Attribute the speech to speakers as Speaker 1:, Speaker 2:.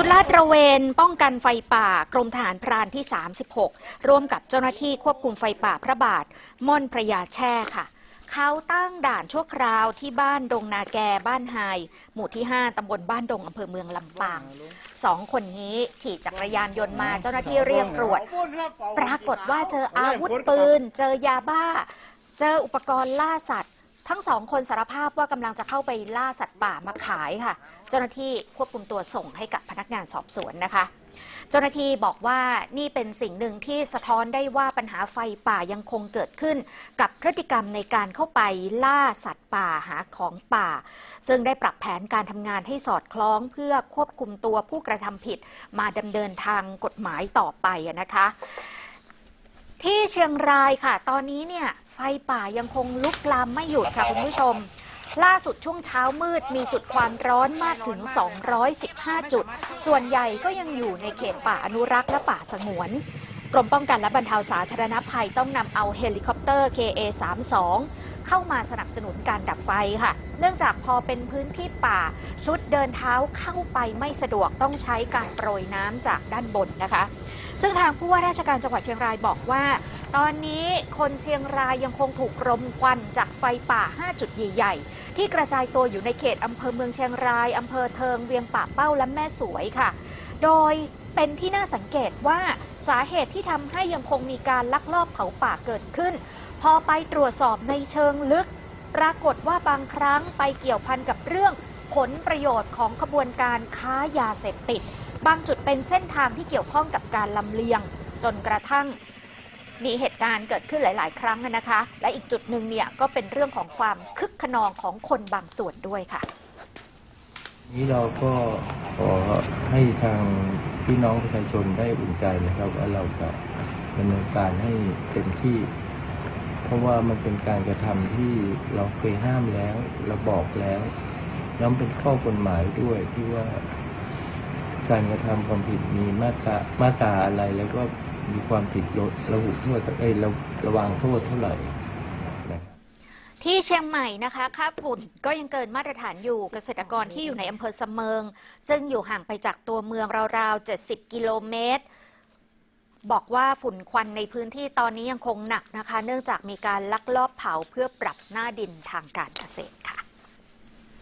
Speaker 1: ชุดลาดตระเวนป้องกันไฟป่ากรมทหารพรานที่ 36 ร่วมกับเจ้าหน้าที่ควบคุมไฟป่าพระบาท ม่อนพระยาแช่ค่ะ เขาตั้งด่านชั่วคราวที่บ้านดงนาแกบ้านไฮหมู่ที่ 5 ตำบลบ้านดงอำเภอเมืองลำปางสองคนนี้ขี่จักรยานยนต์มาเจ้าหน้าที่เรียกตรวจ ปรากฏว่าเจออาวุธปืน เจอยาบ้า เจออุปกรณ์ล่าสัตว์ ทั้งสองคนสารภาพว่ากำลังจะเข้าไปล่าสัตว์ป่ามาขายค่ะ เจ้าหน้าที่ควบคุมตัวส่งให้กับพนักงานสอบสวนนะคะ เจ้าหน้าที่บอกว่านี่เป็นสิ่งหนึ่งที่สะท้อนได้ว่าปัญหาไฟป่ายังคงเกิดขึ้น กับพฤติกรรมในการเข้าไปล่าสัตว์ป่าหาของป่า ซึ่งได้ปรับแผนการทำงานให้สอดคล้องเพื่อควบคุมตัวผู้กระทำผิด มาดำเนินทางกฎหมายต่อไปนะคะ ที่เชียงรายค่ะ ตอนนี้เนี่ย ฟป่ายังคงลุกลามไม่หยุดค่ะคุณผู้ชม ล่าสุดช่วงเช้ามืดมีจุดความร้อนมากถึง 215 จุด ส่วนใหญ่ก็ยังอยู่ในเขตป่าอนุรักษ์และป่าสงวน กรมป้องกันและบรรเทาสาธารณภัยต้องนำเอาเฮลิคอปเตอร์ KA-32 เข้ามาสนับสนุนการดับไฟค่ะ เนื่องจากพอเป็นพื้นที่ป่า ชุดเดินเท้าเข้าไปไม่สะดวกต้องใช้การโปรยน้ำจากด้านบนนะคะ ซึ่งทางผู้ว่าราชการจังหวัดเชียงรายบอกว่า ตอนนี้คนเชียงรายยังคงถูกรมควันจากไฟป่า 5 จุดใหญ่ๆ ที่กระจายตัวอยู่ในเขตอำเภอเมืองเชียงรายอำเภอเทิงเวียงป่าเป้าและแม่สวยค่ะ โดยเป็นที่น่าสังเกตว่าสาเหตุที่ทำให้ยังคงมีการลักลอบเผาป่าเกิดขึ้น พอไปตรวจสอบในเชิงลึก ปรากฏว่าบางครั้งไปเกี่ยวพันกับเรื่องผลประโยชน์ของขบวนการค้ายาเสพติด บางจุดเป็นเส้นทางที่เกี่ยวข้องกับการลำเลียง จนกระทั่ง มีเหตุการณ์เกิดขึ้นหลาย ๆ ครั้งนะคะ และอีกจุดหนึ่งเนี่ยก็เป็นเรื่องของความคึกขนองของคนบางส่วนด้วยค่ะ
Speaker 2: นี้เราก็ขอให้ทางพี่น้องประชาชนได้อุ่นใจนะครับว่าเราจะดำเนินการให้เต็มที่ เพราะว่ามันเป็นการกระทำที่เราเคยห้ามแล้วเราบอกแล้วแล้วเป็นข้อกฎหมายด้วยที่ว่า การกระทำความผิดมีมาตรามาตราอะไรแล้วก็ มีความผิดลดระหุโทษเอ้ยระระวางโทษเท่าไหร่
Speaker 1: ที่เชียงใหม่นะคะค่าฝุ่นก็ยังเกินมาตรฐานอยู่เกษตรกรที่อยู่ในอำเภอเสมิง ซึ่งอยู่ห่างไปจากตัวเมืองราวๆ 70 กิโลเมตร บอกว่าฝุ่นควันในพื้นที่ตอนนี้ยังคงหนักนะคะ เนื่องจากมีการลักลอบเผาเพื่อปรับหน้าดินทางการเกษตรค่ะ